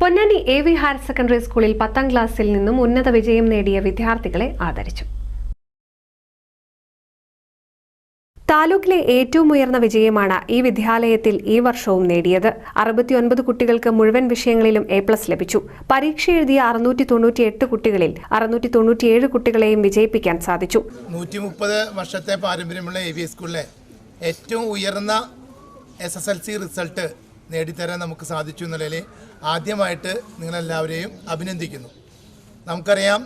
Ponnani A V higher secondary സ്കൂളിൽ പത്താം ക്ലാസ്സിൽ നിന്നും ഉന്നത വിജയം നേടിയ വിദ്യാർത്ഥികളെ ആദരിച്ചു. താലൂക്കിലെ ഏറ്റവും ഉയർന്ന വിജയമാണ് ഈ വിദ്യാലയത്തിൽ ഈ വർഷവും നേടിയത്. അറുപത്തിയൊൻപത് കുട്ടികൾക്ക് മുഴുവൻ വിഷയങ്ങളിലും എ പ്ലസ് ലഭിച്ചു. പരീക്ഷ എഴുതിയ അറുന്നൂറ്റി തൊണ്ണൂറ്റി എട്ട് കുട്ടികളിൽ അറുന്നൂറ്റി തൊണ്ണൂറ്റിയേഴ് കുട്ടികളെയും വിജയിപ്പിക്കാൻ സാധിച്ചു. നൂറ്റി മുപ്പത് വർഷത്തെ പാരമ്പര്യമുള്ള എ വി സ്കൂളിലെ ഏറ്റവും ഉയർന്ന S S L C result നേടിത്തരാൻ നമുക്ക് സാധിച്ചു എന്നുള്ളതിൽ ആദ്യമായിട്ട് നിങ്ങളെല്ലാവരെയും അഭിനന്ദിക്കുന്നു. നമുക്കറിയാം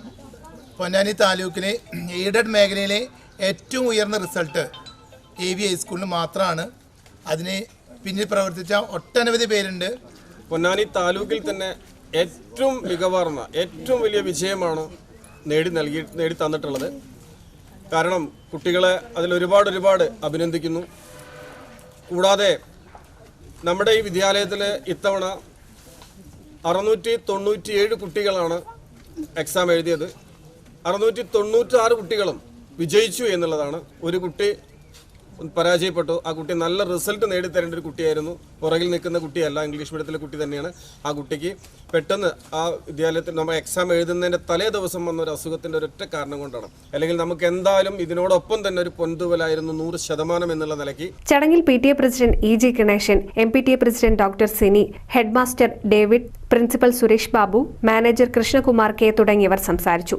പൊന്നാനി താലൂക്കിലെ എയ്ഡഡ് മേഖലയിലെ ഏറ്റവും ഉയർന്ന റിസൾട്ട് എ വി ഹൈസ്കൂളിന് മാത്രമാണ്. അതിന് പിന്നിൽ പ്രവർത്തിച്ച ഒട്ടനവധി പേരുണ്ട്. പൊന്നാനി താലൂക്കിൽ തന്നെ ഏറ്റവും മികവാർന്ന ഏറ്റവും വലിയ വിജയമാണ് നേടി നൽകി നേടി തന്നിട്ടുള്ളത്. കാരണം കുട്ടികളെ അതിൽ ഒരുപാട് ഒരുപാട് അഭിനന്ദിക്കുന്നു. കൂടാതെ നമ്മുടെ ഈ വിദ്യാലയത്തിൽ ഇത്തവണ അറുന്നൂറ്റി തൊണ്ണൂറ്റിയേഴ് കുട്ടികളാണ് എക്സാം എഴുതിയത്. അറുന്നൂറ്റി തൊണ്ണൂറ്റാറ് കുട്ടികളും വിജയിച്ചു എന്നുള്ളതാണ്. ഒരു കുട്ടി പരാജയപ്പെട്ടു. ആ കുട്ടി നല്ല റിസൾട്ട് നേടിത്തരേണ്ട ഒരു കുട്ടിയായിരുന്നു. പുറകിൽ നിൽക്കുന്ന കുട്ടിയല്ല ഇംഗ്ലീഷ് മീഡിയത്തിലെ കുട്ടി തന്നെയാണ് ആ കുട്ടിക്ക്. പെട്ടെന്ന് ആ വിദ്യാലയത്തിൽ നമ്മൾ എക്സാം എഴുതുന്നതിന്റെ തലേ ദിവസം വന്ന ഒരു അസുഖത്തിന്റെ ഒരൊറ്റ കാരണം കൊണ്ടാണ്. അല്ലെങ്കിൽ നമുക്ക് എന്തായാലും ഇതിനോടൊപ്പം തന്നെ ഒരു പൊന്തുവലായിരുന്നു നൂറ് ശതമാനം എന്നുള്ള നിലയ്ക്ക്. ചടങ്ങിൽ P T A president E G Ganesan M P T A president doctor Sini headmaster David principal Suresh Babu manager Krishnakumar K തുടങ്ങിയവർ സംസാരിച്ചു.